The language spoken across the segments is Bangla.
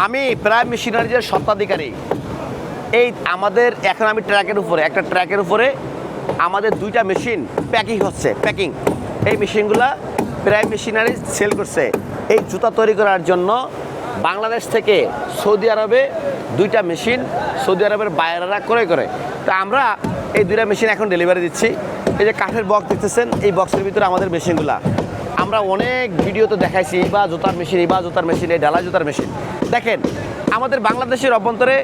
আমি প্রায় মেশিনারিজের স্বত্বাধিকারী, এই আমাদের, এখন আমি ট্র্যাকের উপরে, একটা ট্র্যাকের উপরে আমাদের দুইটা মেশিন প্যাকিং হচ্ছে, প্যাকিং। এই মেশিনগুলা প্রায় মেশিনারি সেল করছে। এই জুতা তৈরি করার জন্য বাংলাদেশ থেকে সৌদি আরবে দুইটা মেশিন, সৌদি আরবের বাইরেরা ক্রয় করে। তো আমরা এই দুইটা মেশিন এখন ডেলিভারি দিচ্ছি। এই যে কাঠের বক্স দেখতেছেন, এই বক্সের ভিতরে আমাদের মেশিনগুলা। আমরা অনেক ভিডিওতে দেখাইছি, এই বা জুতার মেশিন এই বা জুতার মেশিন এই ডালা জুতার মেশিন দেখেন, আমাদের বাংলাদেশের অভ্যন্তরে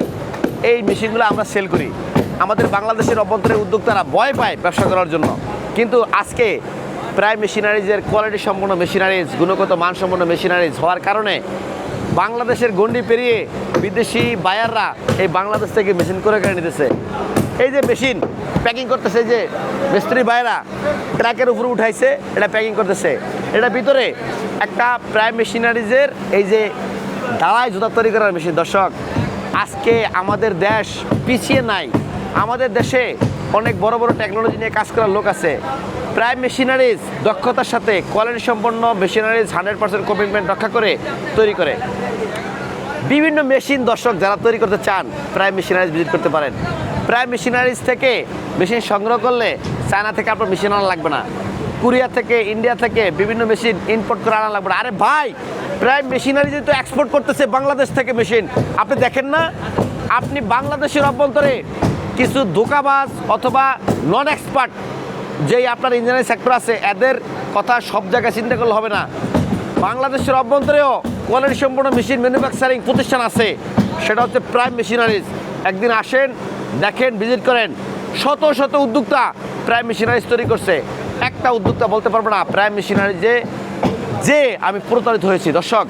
এই মেশিনগুলো আমরা সেল করি। আমাদের বাংলাদেশের অভ্যন্তরে উদ্যোক্তারা ভয় পায় ব্যবসা করার জন্য। কিন্তু আজকে প্রায় মেশিনারিজের কোয়ালিটি সম্পন্ন মেশিনারিজ গুণগত মানসম্পন্ন মেশিনারিজ হওয়ার কারণে বাংলাদেশের গণ্ডি পেরিয়ে বিদেশি বায়াররা এই বাংলাদেশ থেকে মেশিন করে কেড়ে নিতেছে। এই যে মেশিন প্যাকিং করতেছে যে মিস্ত্রি ভাইরা ট্র্যাকের উপরে উঠাইছে, এটা প্যাকিং করতেছে। এটা ভিতরে একটা প্রায় মেশিনারিজের এই যে ঢালাই জুতা তৈরি করার মেশিন দর্শক, আজকে আমাদের দেশ পিছিয়ে নাই। আমাদের দেশে অনেক বড় বড় টেকনোলজি নিয়ে কাজ করার লোক আছে। প্রায় মেশিনারিজ দক্ষতার সাথে কোয়ালিটি সম্পন্ন মেশিনারিজ হান্ড্রেড পার্সেন্ট কমিটমেন্ট রক্ষা করে তৈরি করে। বিভিন্ন মেশিন দর্শক যারা তৈরি করতে চান প্রায় মেশিনারিজ ভিজিট করতে পারেন। প্রায় মেশিনারিজ থেকে মেশিন সংগ্রহ করলে চায়না থেকে আপনার মেশিন আনা লাগবে না। কোরিয়া থেকে, ইন্ডিয়া থেকে বিভিন্ন মেশিন ইম্পোর্ট করে আনা লাগবে না। আরে ভাই, প্রায় মেশিনারিজ তো এক্সপোর্ট করতেছে বাংলাদেশ থেকে মেশিন আপনি দেখেন না, আপনি বাংলাদেশের অভ্যন্তরে কিছু ধোকাবাজ অথবা নন এক্সপার্ট যেই আপনার ইঞ্জিনিয়ারিং সেক্টর আছে, এদের কথা সব জায়গায় চিন্তা করলে হবে না। বাংলাদেশের অভ্যন্তরেও কোয়ালিটি সম্পূর্ণ মেশিন ম্যানুফ্যাকচারিং প্রতিষ্ঠান আছে। সেটা হচ্ছে প্রাইম মেশিনারিজ একদিন আসেন দেখেন ভিজিট করেন। শত শত উদ্যোক্তা প্রাইম মেশিনারিজ তৈরি করছে। একটা উদ্যোক্তা বলতে পারব না প্রাইম মেশিনারিজে যে যে আমি প্রতারিত হয়েছি। দর্শক,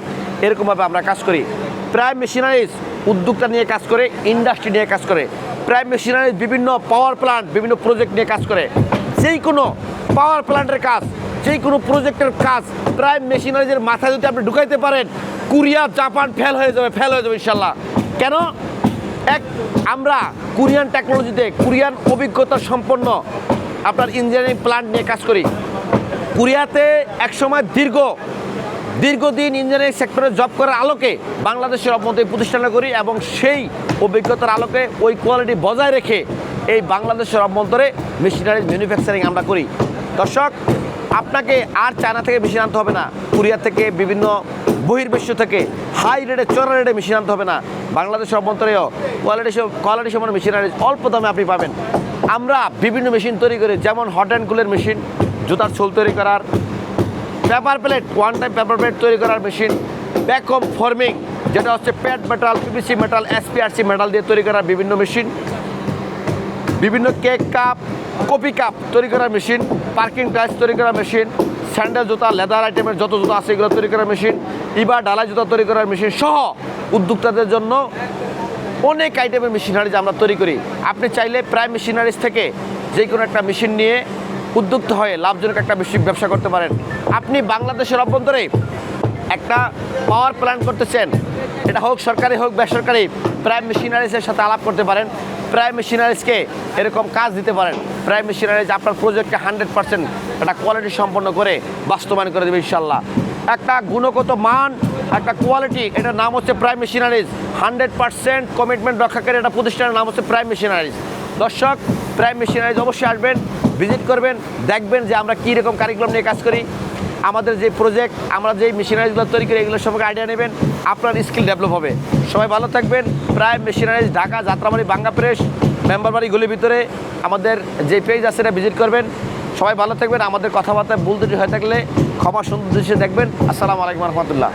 এরকমভাবে আমরা কাজ করি। প্রাইম মেশিনারিজ উদ্যোক্তা নিয়ে কাজ করে ইন্ডাস্ট্রি নিয়ে কাজ করে। প্রাইম মেশিনারিজ বিভিন্ন পাওয়ার প্ল্যান্ট বিভিন্ন প্রজেক্ট নিয়ে কাজ করে। যেই কোনো পাওয়ার প্ল্যান্টের কাজ, যেই কোনো প্রজেক্টের কাজ প্রাইম মেশিনারিজের মাথায় যদি আপনি ঢুকাইতে পারেন কোরিয়া জাপান ফেল হয়ে যাবে ফেল হয়ে যাবে ইনশাল্লাহ। কেন? এক, আমরা কোরিয়ান টেকনোলজিতে কোরিয়ান অভিজ্ঞতা সম্পন্ন আপনার ইঞ্জিনিয়ারিং প্ল্যান্ট নিয়ে কাজ করি। কোরিয়াতে একসময় দীর্ঘ, দীর্ঘদিন ইঞ্জিনিয়ারিং সেক্টরে জব করার আলোকে বাংলাদেশের অভ্যন্তরে প্রতিষ্ঠান করি এবং সেই অভিজ্ঞতার আলোকে ওই কোয়ালিটি বজায় রেখে এই বাংলাদেশের অভ্যন্তরে মেশিনারিজ ম্যানুফ্যাকচারিং আমরা করি। দর্শক, আপনাকে আর চায়না থেকে মেশিন আনতে হবে না। কোরিয়া থেকে বিভিন্ন বহির্বিশ্ব থেকে হাই রেটে চড়া রেটে মেশিন আনতে হবে না। বাংলাদেশের অভ্যন্তরেও কোয়ালিটি কোয়ালিটি সম্পন্ন মেশিনারিজ অল্প দামে আপনি পাবেন। আমরা বিভিন্ন মেশিন তৈরি করি, যেমন হট অ্যান্ড কুলের মেশিন জুতার ছোল তৈরি করার paper plate one time paper plate তৈরি করার মেশিন ব্যাকম ফর্মিং যেটা হচ্ছে pad metal PPC metal SPRC metal দিয়ে তৈরি করার বিভিন্ন মেশিন বিভিন্ন কেক কাপ কপি কাপ তৈরি করার মেশিন পার্কিং টাইলস তৈরি করার মেশিন স্যান্ডেল জুতা, লেদার আইটেমের যত জুতা আছে এগুলো তৈরি করার মেশিন, ইবা ডালাই জুতা তৈরি করার মেশিন সহ উদ্যোক্তাদের জন্য অনেক আইটেমের মেশিনারিজ আমরা তৈরি করি। আপনি চাইলে প্রায় মেশিনারিজ থেকে যে কোনো একটা মেশিন নিয়ে উদ্যুক্ত হয়ে লাভজনক একটা বেশি ব্যবসা করতে পারেন। আপনি বাংলাদেশের অভ্যন্তরে একটা পাওয়ার প্ল্যান্ট করতেছেন এটা হোক সরকারি হোক বেসরকারি, প্রায় মেশিনারিজের সাথে আলাপ করতে পারেন। প্রায় মেশিনারিজকে এরকম কাজ দিতে পারেন। প্রায় মেশিনারিজ আপনার প্রজেক্টকে হান্ড্রেড পার্সেন্ট একটা কোয়ালিটি সম্পন্ন করে বাস্তবায়ন করে দেবে ইনশাল্লাহ একটা গুণগত মান, একটা কোয়ালিটি এটার নাম হচ্ছে prime machineries hundred percent commitment রক্ষাকারী একটা প্রতিষ্ঠানের নাম হচ্ছে প্রাইম মেশিনারিজ দর্শক প্রাইম মেশিনারিজ অবশ্যই আসবেন ভিজিট করবেন, দেখবেন যে আমরা কী রকম কারিকুলাম নিয়ে কাজ করি। আমাদের যে প্রজেক্ট আমরা যে মেশিনারিজগুলো তৈরি করি, এগুলো সম্পর্কে আইডিয়া নেবেন। আপনার স্কিল ডেভেলপ হবে। সবাই ভালো থাকবেন। প্রায় মেশিনারিজ ঢাকা, যাত্রাবাড়ি, বাঙ্গা প্রেস মেম্বার গুলির ভিতরে আমাদের যে পেজ আছে সেটা ভিজিট করবেন। সবাই ভালো থাকবেন। আমাদের কথাবার্তায় ভুল দুটি হয়ে থাকলে ক্ষমা সুন্দর দৃশ্যে দেখবেন। আসসালামু আলাইকুম রহমতুল্লাহ।